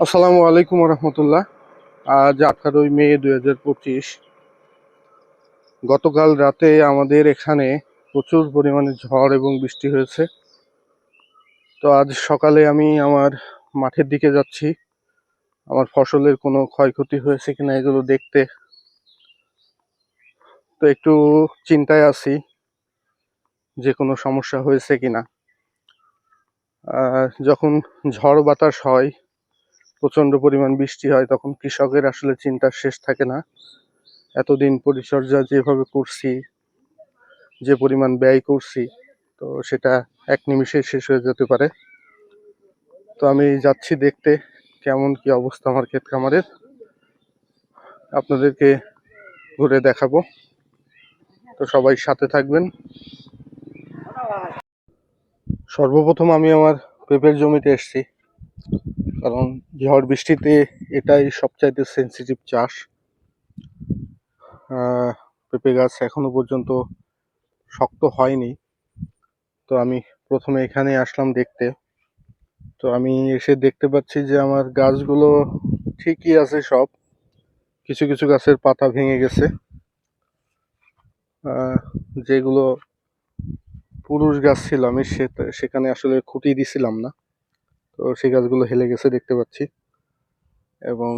আসসালামু আলাইকুম রহমতুল্লাহ আজ আঠারোই মে দুই হাজার পঁচিশ। গতকাল রাতে আমাদের এখানে প্রচুর পরিমাণে ঝড় এবং বৃষ্টি হয়েছে। তো আজ সকালে আমি আমার মাঠের দিকে যাচ্ছি। আমার ফসলের কোনো ক্ষয়ক্ষতি হয়েছে কিনা এগুলো দেখতে তো একটু চিন্তায় আছি যে কোনো সমস্যা হয়েছে কিনা। যখন ঝড় বাতাস হয় প্রচণ্ড পরিমাণ বৃষ্টি হয়, তখন কৃষকের আসলে চিন্তার শেষ থাকে না। এতদিন পরিচর্যা যেভাবে করছি, যে পরিমাণ ব্যয় করছি, তো সেটা এক নিমিষে শেষ হয়ে যেতে পারে। তো আমি যাচ্ছি দেখতে, কেমন কি অবস্থা আমার ক্ষেত খামারের। আপনাদেরকে ঘুরে দেখাবো। তো সবাই সাথে থাকবেন। সর্বপ্রথম আমি আমার পেঁপের জমিতে এসেছি। কারণ ঝড় বৃষ্টিতে এটাই সবচাইতে সেন্সিটিভ চাষ। পেঁপে গাছ এখনও পর্যন্ত শক্ত হয়নি। তো আমি প্রথমে এখানে আসলাম দেখতে। তো আমি এসে দেখতে পাচ্ছি যে আমার গাছগুলো ঠিকই আছে সব। কিছু কিছু গাছের পাতা ভেঙে গেছে। যেগুলো পুরুষ গাছ ছিল আমি সেখানে আসলে খুঁটি দিছিলাম না। তো সেই গাছগুলো হেলে গেছে দেখতে পাচ্ছি। এবং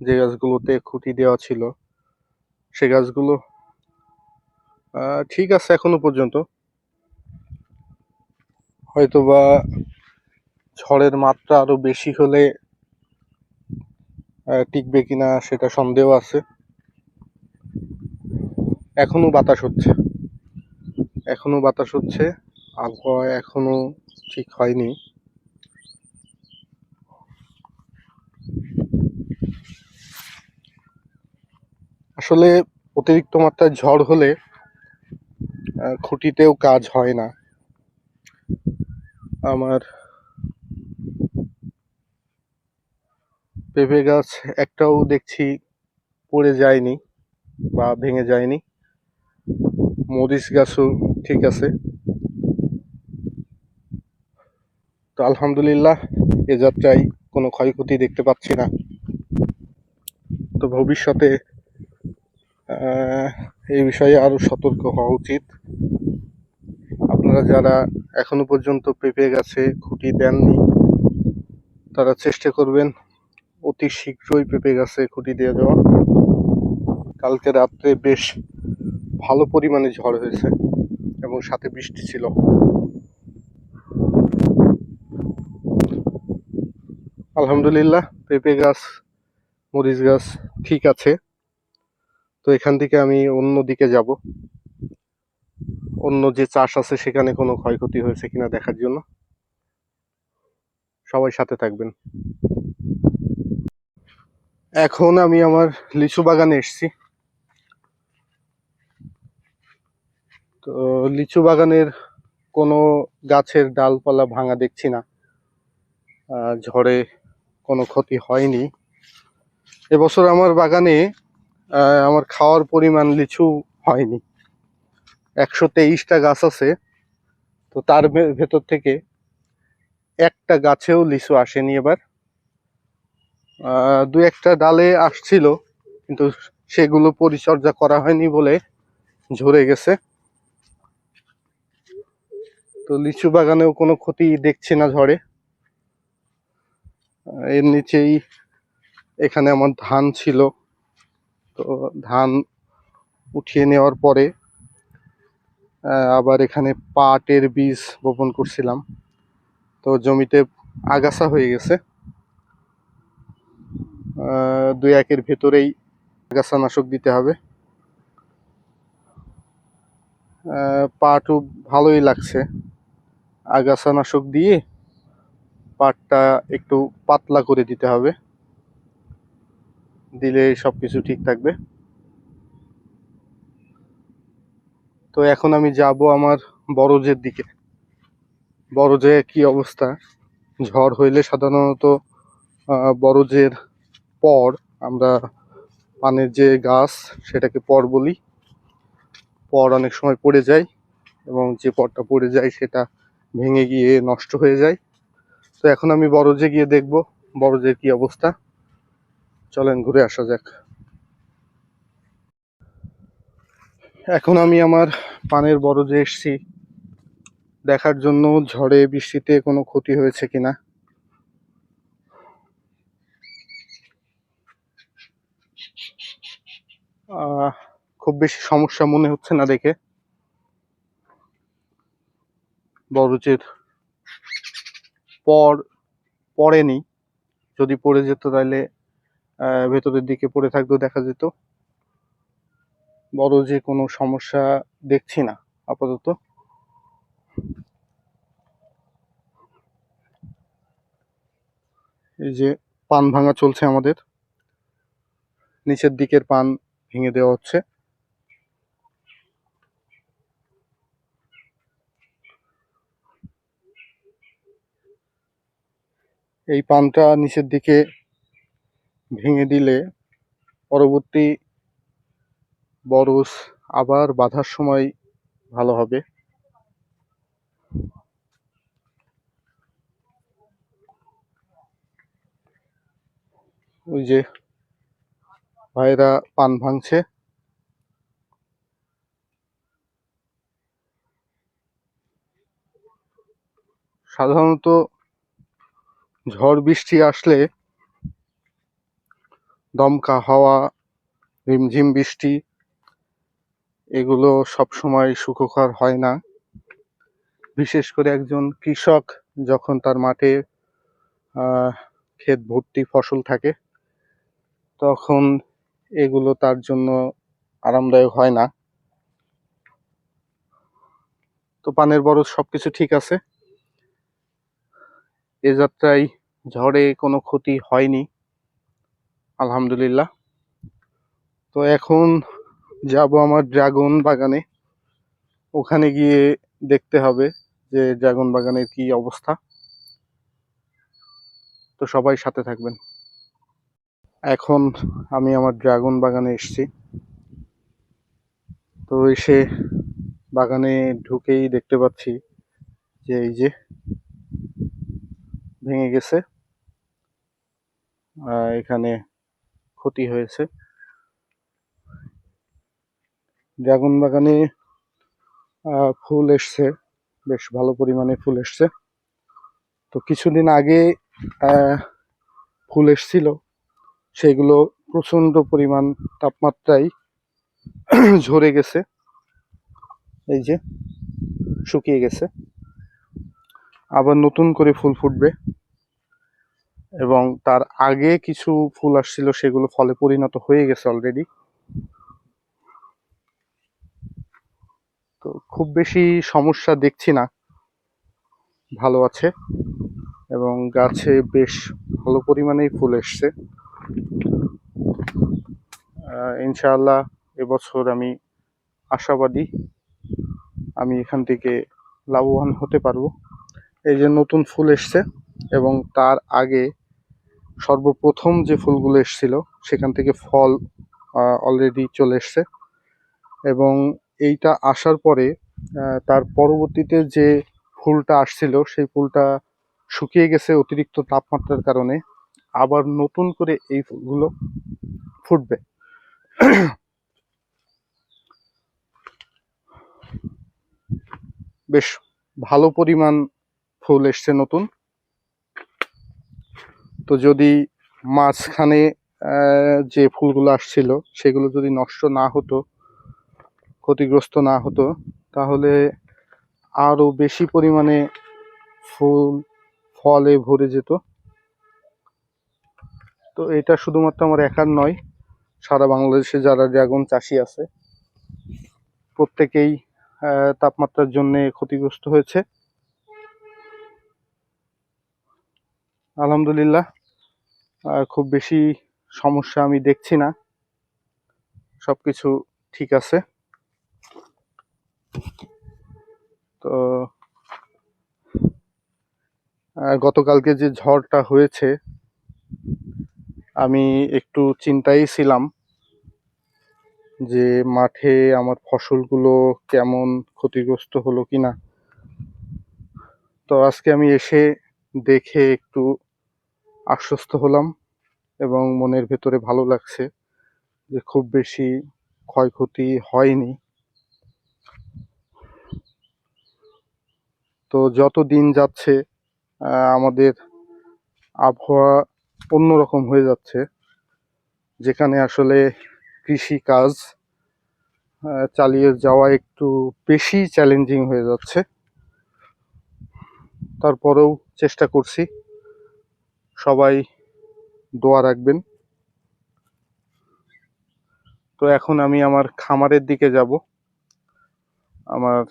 যে গাছগুলোতে খুঁটি দেওয়া ছিল, সে গাছগুলো ঠিক আছে এখনও পর্যন্ত। হয়তোবা ঝড়ের মাত্রা আরও বেশি হলে টিকবে কিনা সেটা সন্দেহ আছে। এখনও বাতাস হচ্ছে। এখনও বাতাস হচ্ছে। আবহাওয়া এখনও ঠিক হয়নি। আসলে অতিরিক্ত মাত্রায় ঝড় হলে খুঁটিতেও কাজ হয় না। আমার পেঁপে গাছ একটাও দেখছি পড়ে যায়নি বা ভেঙে যায়নি। মরিচ গাছও ঠিক আছে। তো আলহামদুলিল্লাহ এ যাত্রায় কোনো ক্ষয়ক্ষতি দেখতে পাচ্ছি না। তো ভবিষ্যতে এই বিষয়ে আরও সতর্ক হওয়া উচিত। আপনারা যারা এখনও পর্যন্ত পেঁপে গাছে খুঁটি দেননি, তারা চেষ্টা করবেন অতি শীঘ্রই পেঁপে গাছে খুঁটি দিয়ে দেওয়া। কালকে রাত্রে বেশ ভালো পরিমাণে ঝড় হয়েছে এবং সাথে বৃষ্টি ছিল। আলহামদুলিল্লাহ, পেঁপে গাছ, মরিচ গাছ ঠিক আছে। তো এখান থেকে আমি অন্য দিকে যাব। অন্য যে চাষ আছে সেখানে কোনো ক্ষয়ক্ষতি হয়েছে কিনা দেখার জন্য। সবাই সাথে থাকবেন। এখন আমি আমার লিচু বাগানে এসেছি। তো লিচু বাগানের কোনো গাছের ডালপালা ভাঙা দেখছি না। ঝড়ে কোনো ক্ষতি হয়নি। এবছর আমার বাগানে আমার খাওয়ার পরিমাণ লিচু হয়নি। একশো তেইশটা গাছ আছে, তো তার ভেতর থেকে একটা গাছেও লিচু আসেনি এবার। দু একটা ডালে আসছিল, কিন্তু সেগুলো পরিচর্যা করা হয়নি বলে ঝরে গেছে। তো লিচু বাগানেও কোনো ক্ষতি দেখছি না ঝড়ে। এর নিচেই এখানে আমার ধান ছিল। তো ধান উঠিয়ে নেওয়ার পরে আবার এখানে পাটের বীজ বপন করছিলাম। তো জমিতে আগাছা হয়ে গেছে। দুই একের ভেতরেই আগাছা নাশক দিতে হবে। পাটও ভালোই লাগছে। আগাছা নাশক দিয়ে পাটটা একটু পাতলা করে দিতে হবে। দিলে সবকিছু ঠিক থাকবে। তো এখন আমি যাব আমার বরজের দিকে। বরজে কি অবস্থা? ঝড় হইলে সাধারণত বরজের পর আমরা পানের যে গাছ সেটাকে পর বলি। পর অনেক সময় পড়ে যায় এবং যে পরটা পড়ে যায় সেটা ভেঙে গিয়ে নষ্ট হয়ে যায়। তো এখন আমি বরজে গিয়ে দেখব বরজের কি অবস্থা। চলেন, ঘুরে আসা যাক। এখন আমি আমার পানের বরজে এসেছি। দেখার জন্য ঝড়ে, বৃষ্টিতে কোনো ক্ষতি হয়েছে কিনা? খুব বেশি সমস্যা মনে হচ্ছে না দেখে। বরজের পর, পড়েনি। যদি পড়ে যেত তাহলে ভেতরের দিকে পড়ে থাকলেও দেখা যেত। বড় যে কোনো সমস্যা দেখছি না, আপাতত। এই যে পান ভাঙা চলছে আমাদের। নিচের দিকের পান ভেঙে দেওয়া হচ্ছে। এই পানটা নিচের দিকে ভেঙে দিলে পরবর্তী বরস আবার বাঁধার সময় ভালো হবে। ওই যে ভাইরা পান ভাঙছে। সাধারণত ঝড় বৃষ্টি আসলে দমকা হাওয়া, রিমঝিম বৃষ্টি, এগুলো সব সময় সুখকর হয় না। বিশেষ করে একজন কৃষক যখন তার মাঠে ক্ষেত ভর্তি ফসল থাকে, তখন এগুলো তার জন্য আরামদায়ক হয় না। তো পানের বরজ সব কিছু ঠিক আছে। এ যাত্রায় ঝড়ে কোনো ক্ষতি হয়নি। আলহামদুলিল্লাহ। তো এখন যাব আমার ড্রাগন বাগানে। ওখানে গিয়ে দেখতে হবে যে ড্রাগন বাগানের কি অবস্থা। তো সবাই সাথে থাকবেন। এখন আমি আমার ড্রাগন বাগানে এসেছি। তো এসে বাগানে ঢুকেই দেখতে পাচ্ছি যে এই যে ভেঙে গেছে। এখানে ক্ষতি হয়েছে। ড্রাগন বাগানে ফুল এসছে, বেশ ভালো পরিমাণে ফুল এসছে। তো কিছুদিন আগে ফুল এসছিল, সেগুলো প্রচণ্ড পরিমাণ তাপমাত্রায় ঝরে গেছে। এই যে, শুকিয়ে গেছে। আবার নতুন করে ফুল ফুটবে। এবং তার আগে কিছু ফুল আসছিল, সেগুলো ফলে পরিণত হয়ে গেছে অলরেডি তো খুব বেশি সমস্যা দেখছি না। ভালো আছে এবং গাছে বেশ ভালো পরিমাণেই ফুল এসছে। ইনশাআল্লাহ এবছর আমি আশাবাদী আমি এখান থেকে লাভবান হতে পারব। এই যে নতুন ফুল এসছে এবং তার আগে সর্বপ্রথম যে ফুলগুলো এসছিল, সেখান থেকে ফল অলরেডি চলে এসছে। এবং এইটা আসার পরে তার পরবর্তীতে যে ফুলটা আসছিল, সেই ফুলটা শুকিয়ে গেছে অতিরিক্ত তাপমাত্রার কারণে। আবার নতুন করে এই ফুলগুলো ফুটবে। বেশ ভালো পরিমাণ ফুল এসছে নতুন। তো যদি মাঝখানে যে ফুলগুলো আসছিল, সেগুলো যদি নষ্ট না হতো, ক্ষতিগ্রস্ত না হতো, তাহলে আরও বেশি পরিমাণে ফুল, ফলে ভরে যেত। তো এটা শুধুমাত্র আমার একার নয়, সারা বাংলাদেশে যারা ড্রাগন চাষি আছে, প্রত্যেকেই তাপমাত্রার জন্য ক্ষতিগ্রস্ত হয়েছে। আলহামদুলিল্লাহ। খুব বেশি সমস্যা আমি দেখছি না। সব কিছু ঠিক আছে। তো গতকালকে যে ঝড়টা হয়েছে, আমি একটু চিন্তায় ছিলাম যে মাঠে আমার ফসলগুলো কেমন ক্ষতিগ্রস্ত হলো কিনা। তো আজকে আমি এসে দেখে একটু আশ্বস্ত হলাম এবং মনের ভেতরে ভালো লাগছে যে খুব বেশি ক্ষয়ক্ষতি হয়নি। তো যত দিন যাচ্ছে আমাদের আবহাওয়া অন্যরকম হয়ে যাচ্ছে, যেখানে আসলে কৃষি কাজ চালিয়ে যাওয়া একটু বেশি চ্যালেঞ্জিং হয়ে যাচ্ছে। তারপরেও চেষ্টা করছি সবাই দোয়া রাখবেন। তো এখন আমি আমার খামারের দিকে যাব। আমার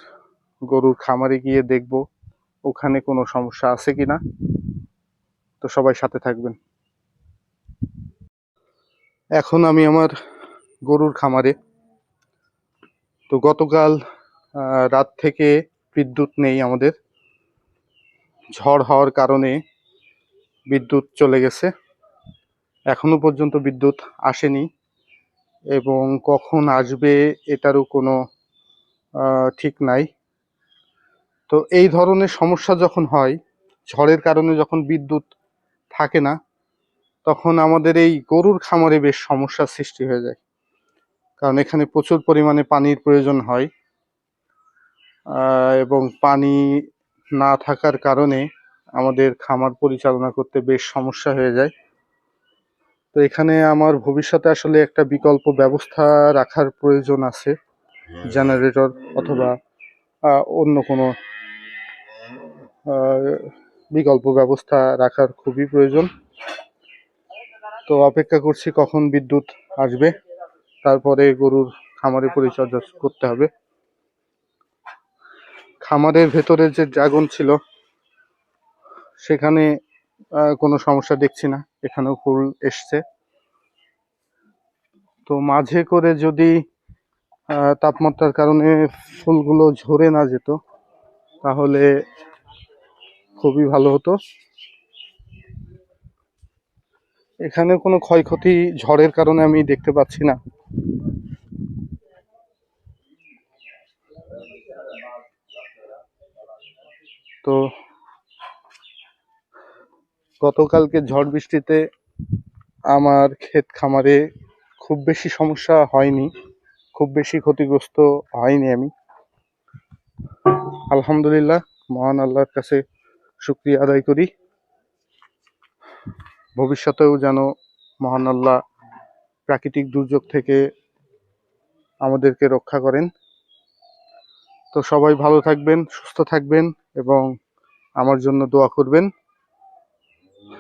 গরুর খামারে গিয়ে দেখব ওখানে কোনো সমস্যা আছে কি না তো সবাই সাথে থাকবেন। এখন আমি আমার গরুর খামারে। তো গতকাল রাত থেকে বিদ্যুৎ নেই আমাদের। ঝড় হওয়ার কারণে বিদ্যুৎ চলে গেছে। এখনও পর্যন্ত বিদ্যুৎ আসেনি এবং কখন আসবে এটারও কোনো ঠিক নাই। তো এই ধরনের সমস্যা যখন হয়, ঝড়ের কারণে যখন বিদ্যুৎ থাকে না, তখন আমাদের এই গরুর খামারে বেশ সমস্যার সৃষ্টি হয়ে যায়। কারণ এখানে প্রচুর পরিমাণে পানির প্রয়োজন হয় এবং পানি না থাকার কারণে আমাদের খামার পরিচালনা করতে বেশ সমস্যা হয়ে যায়। তো এখানে আমার ভবিষ্যতে আসলে একটা বিকল্প ব্যবস্থা রাখার প্রয়োজন আছে জেনারেটর অথবা অন্য কোনো বিকল্প ব্যবস্থা রাখার খুবই প্রয়োজন। তো অপেক্ষা করছি কখন বিদ্যুৎ আসবে, তারপরে গরুর খামারে পরিচর্যা করতে হবে। খামারের ভেতরে যে ড্রাগন ছিল সেখানে কোনো সমস্যা দেখছি না। এখানেও ফুল এসছে। তো মাঝে করে যদি তাপমাত্রার কারণে ফুলগুলো ঝরে না যেত, তাহলে খুবই ভালো হতো। এখানে কোনো ক্ষয়ক্ষতি, ঝড়ের কারণে আমি দেখতে পাচ্ছি না। তো গতকালকে ঝড় বৃষ্টিতে আমার ক্ষেত খামারে খুব বেশি সমস্যা হয়নি, খুব বেশি ক্ষতিগ্রস্ত হয়নি আমি। আলহামদুলিল্লাহ, মহান আল্লাহর কাছে শুক্রিয়া আদায় করি। ভবিষ্যতেও যেন মহান আল্লাহ প্রাকৃতিক দুর্যোগ থেকে আমাদেরকে রক্ষা করেন। তো সবাই ভালো থাকবেন, সুস্থ থাকবেন এবং আমার জন্য দোয়া করবেন।